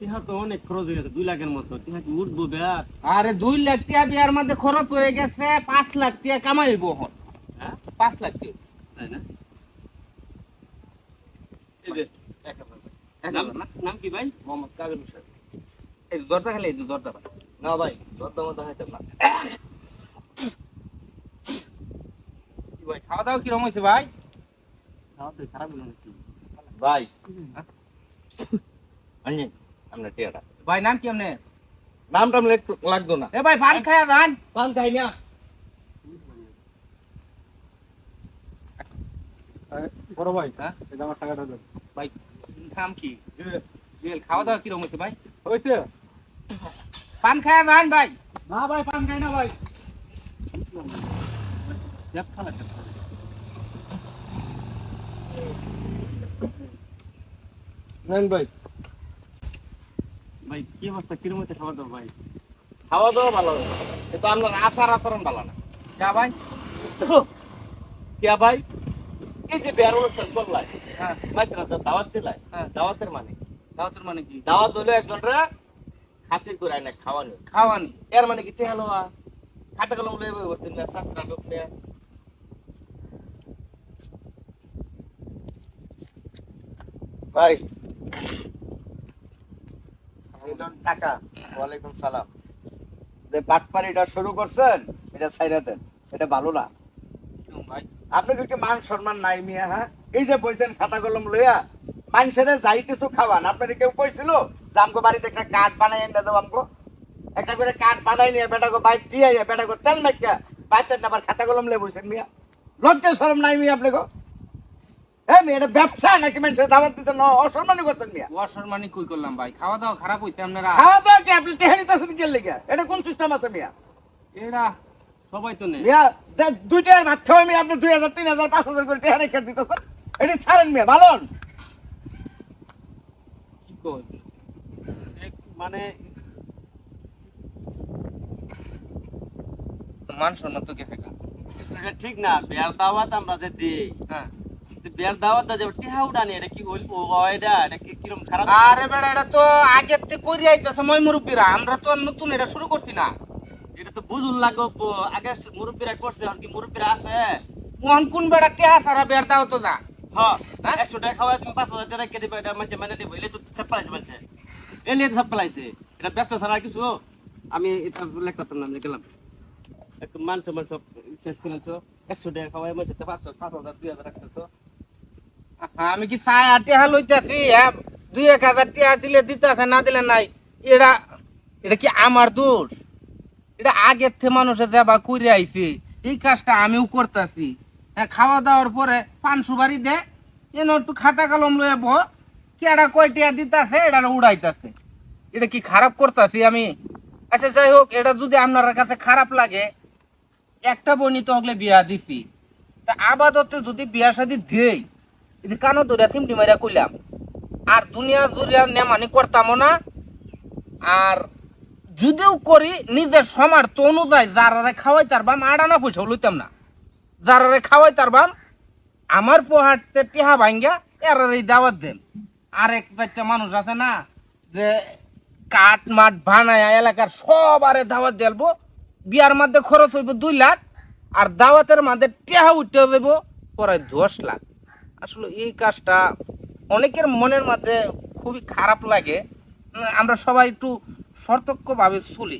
টিহা তো অনেক খরচ হয়ে গেছে দুই লাখের মতো। টিহা কি উঠবো বেয়ার আরে দুই লাখ টিয়া বিয়ার মধ্যে খরচ হয়ে গেছে পাঁচ লাখ টিয়া কামাইব হন হ্যাঁ? পাঁচ লাখ টিয়া তাই না? এই যে নাম না নাম কি ভাই? মোহাম্মদ কাবির হোসেন। এই দরটা খালি এই দরটা ভাই। না ভাই দরদাম মতো হইতাম না। ভাই খাওয়া দাওয়া কীরকম হয়েছে ভাই? খাওয়া তো খারাপ হলো ভাই। আনি আমরা টিয়াটা ভাই নাম কি আপনার নামটা আমরা একটু লাগতো না এ ভাই পান খায়া যান পান খাই না বড় ভাই হ্যাঁ? এটা আমার টাকাটা দেন ভাই নাম কি জুয়েল খাওয়া দাওয়া কীরকম হয়েছে ভাই হয়েছে পান খায়া যান ভাই না ভাই পান খাই না ভাই দেখ খালা নেন ভাই ভাই কি অবস্থা? কিরম হচ্ছে খাওয়া দাওয়া ভাই? খাওয়া দাওয়া ভালো। কিন্তু আপনার আচার আচরণ ভালো না। যা ভাই? কে ভাই? এই যে বিয়ার অনুষ্ঠান করলাই হ্যাঁ। দাওয়াত দিলাই হ্যাঁ। দাওয়াতের মানে? দাওয়াতের মানে কি? দাওয়াত হলো একজনরা হাতে করে আইনা খাওয়ানো। খাওয়ানি? এর মানে কি? চেহালো খাটা কলম লয়ে বসতেন না শাস্ত্রা লোক নিয়ে ভাই টাকা। ওয়ালাইকুম সালাম। যে বাটপারিটা শুরু করছেন, এটা ছাইরা দেন। এটা ভালো না। ভাই কি মান সম্মান নাই মিয়া হ্যাঁ? এই যে বইছেন খাতা কলম লইয়া, মানুষের যাই কিছু খাওয়ান। আপনার কেউ কইছিল, যে আমগো বাড়িতে একটা কাঠ বানাই এনে দেবো আমগো? একটা করে কাঠ বানাই নিয়ে বেটাকে বাইক দিয়ে বেটাকে তেল মাইকা বাইতেন আবার খাতা কলম লে বইছেন মিয়া। লজ্জা শরম নাই মিয়া আপনাকে মিয়া এটা ব্যবসা নাকি মানুষের দাবার দিচ্ছেন না অসম্মানই করছেন মিয়া। অসম্মানি কই করলাম ভাই? খাওয়া দাওয়া খারাপ হইতে আপনারা খাওয়া দাওয়া কি? আপনি টেহারি তাছেন কে লেগে? এটা কোন সিস্টেম আছে মিয়া? এরা সবাই তো নেই মিয়া দে- ভাত খাওয়া মিয়া আপনি দুই হাজার তিন হাজার পাঁচ হাজার করে টেহারি খেয়ে দিতেছেন। এটি ছাড়েন মিয়া ভালো কি কই মানে মান সম্মান তো গেছে গা। ঠিক না বিয়ার দাওয়াত আমরা যে দিই। হ্যাঁ। দাওয়াত দা যে টিহা উড়ানি এটা কি হইল? ও এটা এটা কি কিরম খারাপ? আরে বেড়া এটা তো আগের থেকে করি আইতেছে মই মুরব্বীরা আমরা তো নতুন এটা শুরু করছি না। এটা তো বুঝুন লাগো আগে মুরব্বীরা করছে আর কি মুরব্বীরা আছে? কোন কোন বেড়া টেহা সারা হ্যাঁ টাকা খাওয়া তুমি টাকা কেটে এটা মানে মানে এলে তো মানে এটা ব্যবসা আর কিছু? আমি এটা লেখতাম না একটু মান সব শেষ করেছ একশো টাকা খাওয়াই মানে পাঁচশো পাঁচ হাজার দুই হাজার রাখতেছো। আমি কি চাই আর টেহা লইতেছি? হ্যাঁ দুই এক হাজার টেহা দিলে দিতেছে, না দিলে নাই। এটা এটা কি আমার দোষ? এটা আগের থেকে মানুষের দেবা করে আইছি। এই কাজটা আমিও করতেছি। হ্যাঁ খাওয়া দাওয়ার পরে পান সুপারি দে যেন একটু খাতা কলম লয়ে বো কেডা কয় টিয়া দিতেছে এটা উড়াইতেছে। এটা কি খারাপ করতেছি আমি? আচ্ছা যাই হোক, এটা যদি আপনার কাছে খারাপ লাগে, একটা বনি তো হগলে বিয়া দিছি। তা আবাদতে যদি বিয়া শাদি দেই এটা কানো ধরে সিমটি মারিয়া কইলাম। আর দুনিয়া জুড়িয়া নেমানি করতামও না। আর যদিও করি, নিজের সমার্থ অনুযায়ী যারারে খাওয়াই তার তারবাম আড়ানা পয়সাও লইতাম না। যারারে খাওয়াই তারবাম আমার পোহাটতে টিহা ভাঙ্গা এরার এই দাওয়াত দেন। আর এক চারটা মানুষ আছে না, যে কাঠ মাঠ বানায় এলাকার সব আরে দাওয়াত দেলবো বিয়ার মধ্যে খরচ হইব দুই লাখ, আর দাওয়াতের মধ্যে টেহা উঠতে দেব প্রায় দশ লাখ। আসলে এই কাজটা অনেকের মনের মধ্যে খুবই খারাপ লাগে। আমরা সবাই একটু সতর্কভাবে চলি।